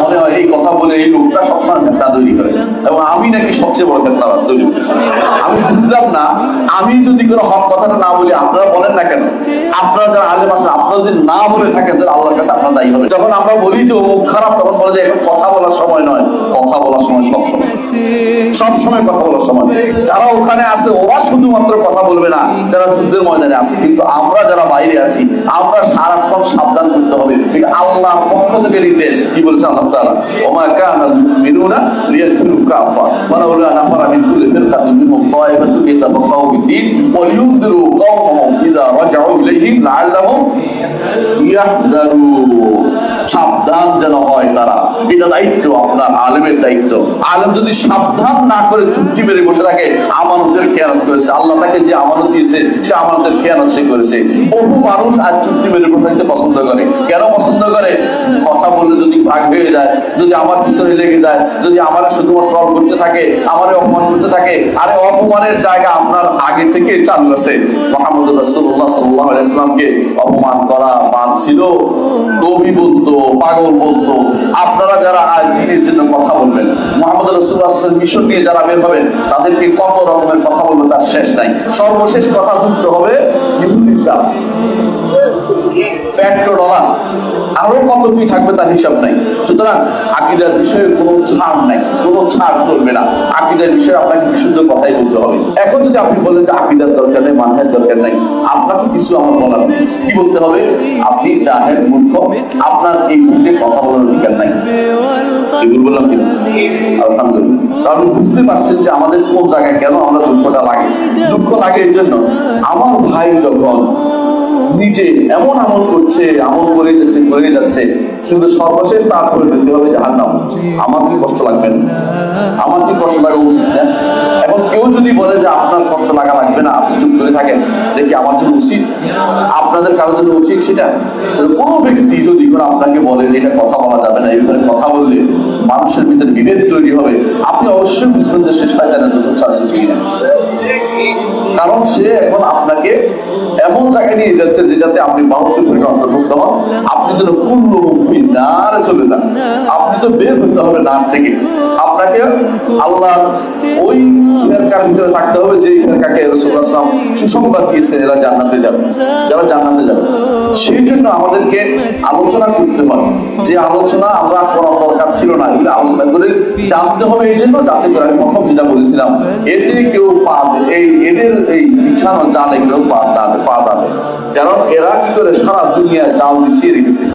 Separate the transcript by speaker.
Speaker 1: মনে হয় এই কথা বলে এই লোকটা সবসময় ফেতনা তৈরি করে। এবং আমি নাকি সবচেয়ে বড় ফেতনাবাজ তৈরি করছি আমি বুঝলাম না আমি যদি কোনো হক কথাটা না বলি আপনারা বলেন না কেন? আপনারা যারা আলেম আছেন আপনারা যদি না বলে থাকেন তাহলে আল্লাহর কাছে আপনার দায়ী হবে যখন আমরা বলি যে মুখ খারাপ তখন বলে যে এখন কথা বলার সময় নয় কথা বলার সময় সব সময়। সব সময় কথা বলার সময়। যারা ওখানে আছে ওরা শুধুমাত্র কথা বলবে না যারা যুদ্ধের ময়দানে আছে। কিন্তু আমরা যারা বাইরে আছি আমরা সারাক্ষণ সাবধান করতে হবে। এটা আল্লাহর পক্ষ থেকে নির্দেশ। কি বলেছেন আল্লাহ তাআলা? ওমা কানা মিনুনা লিয়াকুলু কাফা ওয়ালাউলা নাফারা মিন কুল্লি ফিরকাতিন মিনহুম তাইফাতুন লিয়াতাফাক্কাহু ওয়া লিয়ুনদিরু কওমাহুম ইযা রাজাউ ইলাইহিম লাআল্লাহুম ইয়াহদারুন সাবধান যেন হয় তারা। এটা দায়িত্ব আপনার, আলেমের দায়িত্ব। আলেম যদি সাবধান না করে চুক্তি মেরে বসে থাকে, আমানতের খেয়ানত করেছে। আল্লাহ তাকে যে আমানত দিয়েছে, সে আমানতের খেয়ানত সে করেছে। বহু মানুষ আজ চুক্তি মেরে বসে থাকতে পছন্দ করে। কেন পছন্দ করে? কথা বললে যদি ভাগ হয়ে যায়, যদি আমার পিছনে লেগে যায়, যদি আমার শুধুমাত্র ট্রল করতে থাকে, আমারে অপমান করতে থাকে, আরে অপমানের জায়গা আপনার আগে থেকে চালু আছে মোহাম্মদ সাল্লাল্লাহু আলাইহি সাল্লামকে অপমান করা বাদ ছিল। কবি বলতো পাগল বলতো আপনারা যারা আজ দিনের জন্য কথা বলবেন, মোহাম্মদ রসুল্লাহ মিশন দিয়ে যারা বের হবেন, তাদেরকে কত রকমের কথা বলবে তার শেষ নাই। সর্বশেষ কথা শুনতে হবে ইহুদির পেট্রো ডলার। আরও কত কি থাকবে তার হিসাব নাই। সুতরাং আকিদার বিষয়ে কোনো ছাড় নাই, কোনো ছাড় চলবে না। আকিদার বিষয়ে আপনাকে বিশুদ্ধ কথাই বলতে হবে। এখন যদি আপনি বলেন যে আকিদার দরকার নেই মানহাজ দরকার নাই, আপনাকে কিছু আমার বলার নেই। কি বলতে হবে? আপনি জাহের মূর্খ, আপনার এই মুখে কথা বলার অধিকার নাই। এগুলো বললাম কি? আলহামদুলিল্লাহ। কারণ বুঝতে পারছেন যে আমাদের কোন জায়গায় কেন আমরা দুঃখটা লাগে। দুঃখ লাগে এই জন্য। আমার ভাই যখন নিজে এমন আমল করছে আমল করে যাচ্ছে করে যাচ্ছে কিন্তু সর্বশেষ তার পরিণতি হবে জাহান্নাম। আমার কি কষ্ট লাগবে না? আমার কি কষ্ট লাগা উচিত না? এখন কেউ যদি বলে যে আপনার কষ্ট লাগা লাগবে না আপনি চুপ করে থাকেন দেখি আমার জন্য উচিত? আপনাদের কারোর জন্য উচিত সেটা? কোনো ব্যক্তি যদি করে আপনাকে বলে যে এটা কথা বলা যাবে না এইভাবে কথা বললে মানুষের ভিতরে বিভেদ তৈরি হবে। আপনি অবশ্যই বুঝবেন যে শেষ পায়খানা দোষণ ছাড়া কিছুই না এমন তাকে নিয়ে যাচ্ছে যেটাতে আপনি বাহাত্তর কোটি অন্তর্ভুক্ত হন আপনি যেন পূর্ণ নারে চলে যান। আপনি তো বের হতে হবে নার থেকে। আপনাকে আল্লাহ ওই ফেরকার ভিতরে থাকতে হবে যে ফেরকাকে রসুল্লাহাম সুসংবাদ দিয়েছেন, এরা জান্নাতে যাবে। যারা জান্নাতে যাবে। সেই জন্য আমাদেরকে আলোচনা করতে হবে যে আলোচনা আমরা করার দরকার ছিল না, এগুলো আলোচনা করে জানতে হবে এই জন্য যাতে করে আমি প্রথম যেটা বলেছিলাম, এতে কেউ পা এই এদের এই বিছানো জালে কেউ পা দাঁড়ে পা দাঁড়ে কারণ এরা কি করে সারা দুনিয়ায় জাল বিছিয়ে রেখেছে।